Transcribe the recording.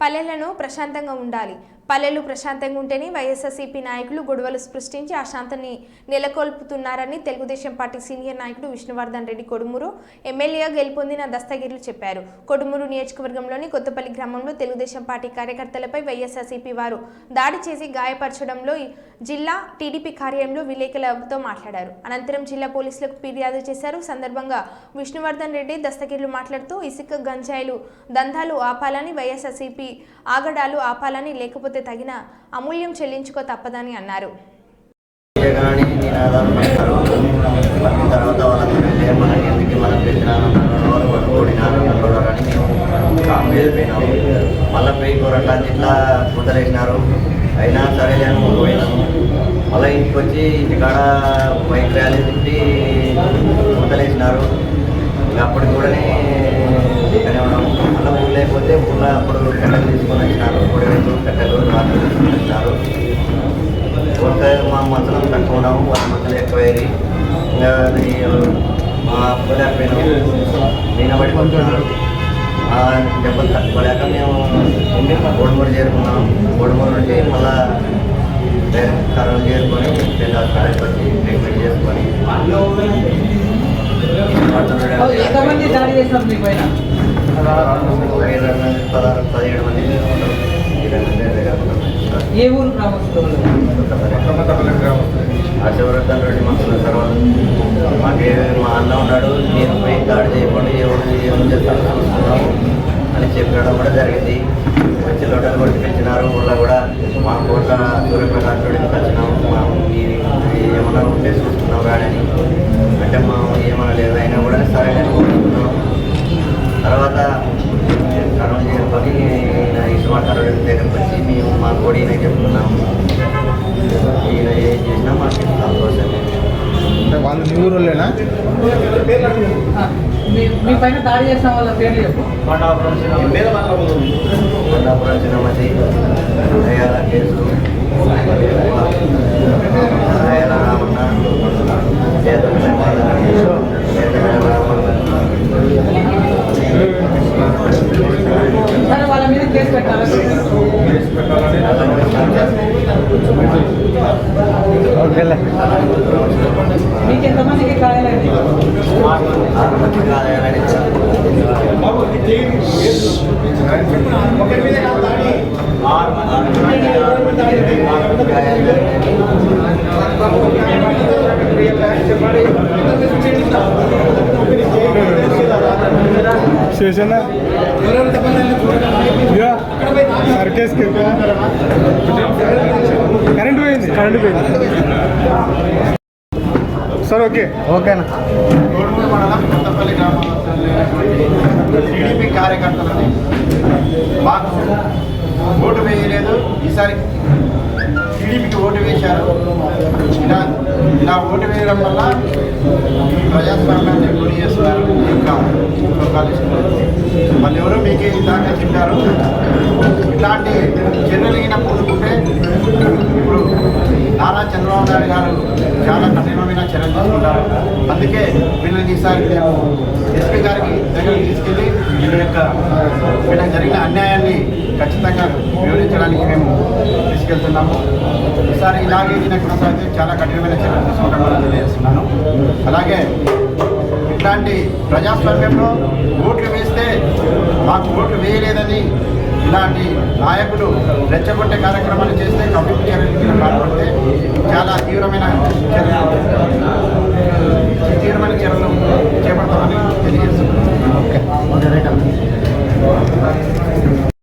పల్లెలను ప్రశాంతంగా ఉండాలి. పల్లెలు ప్రశాంతంగా ఉంటేనే వైఎస్ఆర్సీపీ నాయకులు గొడవలు సృష్టించి అశాంతిని నెలకొల్పుతున్నారని తెలుగుదేశం పార్టీ సీనియర్ నాయకుడు విష్ణువర్ధన్ రెడ్డి కొడుమూరు ఎమ్మెల్యేగా గెలుపొందిన దస్తగిరులు చెప్పారు. కొడుమూరు నియోజకవర్గంలోని కొత్తపల్లి గ్రామంలో తెలుగుదేశం పార్టీ కార్యకర్తలపై వైఎస్ఆర్సీపీ వారు దాడి చేసి గాయపరచడంలో జిల్లా టీడీపీ కార్యాలయంలో విలేకరులతో మాట్లాడారు. అనంతరం జిల్లా పోలీసులకు ఫిర్యాదు చేశారు. సందర్భంగా విష్ణువర్ధన్ రెడ్డి దస్తగిరులు మాట్లాడుతూ ఇసుక గంజాయిలు దందాలు ఆపాలని వైఎస్ఆర్సీపీ ఆగడాలు ఆపాలని లేకపోతే తగిన అమూల్యం చెల్లించుకో తప్పదని అన్నారు. నినాదాలు మళ్ళీ తర్వాత మనం మళ్ళీ పోయి కొరటాన్ని ఇట్లా కుదరేసినారు అయినా సరే అని పోయినాము మళ్ళీ ఇంటికి వచ్చి ఇంటికాడ బైక్ ర్యాలీ తిప్పి కుదలేసినారు అప్పుడు అప్పటికి కూడా లేకపోతే ఊళ్ళో అప్పుడు కట్టెలు తీసుకొని వచ్చినారు. పొడి కట్టెలు రాత్రి తీసుకొని వచ్చినారు. ఒక మా మతలం తక్కువ ఉన్నాము వాళ్ళ మతలు ఎక్కువయ్యి. ఇంకా అది మా అప్పులేకపోయినాము నిలబడి కొంటున్నారు ఆ దెబ్బలు తట్టుకోలేక మేము గోడుమూరు చేరుకున్నాం. గోడుమూరు నుండి మళ్ళా కరోనా చేరుకొని పెద్ద హాస్పిటల్కి వచ్చి ట్రీట్మెంట్ చేసుకొని ఎంతమంది దాడి మీ పైన? పదహారు పదిహేడు మంది ఉన్నారు. ఏ ఊరు గ్రామస్తులు హర్షవర్ధన్ రెడ్డి మనుషుల తర్వాత మాకే మా అన్న ఉన్నాడు నేను పోయి దాడి చేయకుండా ఎవరు ఏం చేస్తాను అని చెప్పడం కూడా జరిగింది. మంచి లొటలు కొట్టి పెంచినారు ఊళ్ళో కూడా మా కోట్ల సూర్యప్రకాష్ రెడ్డిని వచ్చినాము మా ఏమన్నా ఉంటే దగ్గరికి వచ్చి మేము మా కోడిని చెప్తున్నాము. ఈయన ఏం చేసినా మాకు సంతోషమే. అంటే వాళ్ళు మీ ఊరోళ్ళేనా? మీ మీ పైన దాడి చేసిన వాళ్ళ పేర్లు చెప్పు. కొండాపురం చిన్నమతి దయాల కేసు. దయాల రామన్న. చేతమిల చేతమిల రామన్న సరే వాళ్ళ మీద కేసు పెట్టాలి ఓకేలే మీకు ఎంతమందికి కాయాలండి ఆత్మహత్య కాదని శివసేన సర్కేస్ కరెంట్ పోయింది. కరెంట్ పోయింది. సార్ ఓకే ఓకేనా కొత్తపల్లి గ్రామంలో టీడీపీ కార్యకర్తలని మాకు ఓటు వేయలేదు ఈసారి టీడీపీకి ఓటు వేశారు ఇలా ఇలా ఓటు వేయడం వల్ల ప్రజాస్వామ్యాన్ని గురి చేస్తున్నారు ఇంకా వాళ్ళు ఎవరో మీకే ఇందాక చెప్పారు ఇట్లాంటి చర్యలిగిన పూనుకుంటే నారా చంద్రబాబు నాయుడు గారు చాలా కఠినమైన చర్యలు తీసుకుంటారు. అందుకే వీళ్ళని ఈసారి మేము ఎస్పీ గారికి దగ్గరికి తీసుకెళ్ళి వీళ్ళ యొక్క వీళ్ళకి జరిగిన అన్యాయాన్ని ఖచ్చితంగా వివరించడానికి మేము తీసుకెళ్తున్నాము. ఈసారి ఇలాగే దీని కొనసాగితే చాలా కఠినమైన చర్యలు తీసుకుంటామని తెలియజేస్తున్నాను. అలాగే ఇట్లాంటి ప్రజాస్వామ్యంలో ఓట్లు వేస్తే మాకు ఓట్లు వేయలేదని ఇలాంటి నాయకులు రెచ్చగొట్టే కార్యక్రమాలు చేస్తే కమ్యూనిటీ చర్యలకు పాల్పడితే చాలా తీవ్రమైన చర్యలు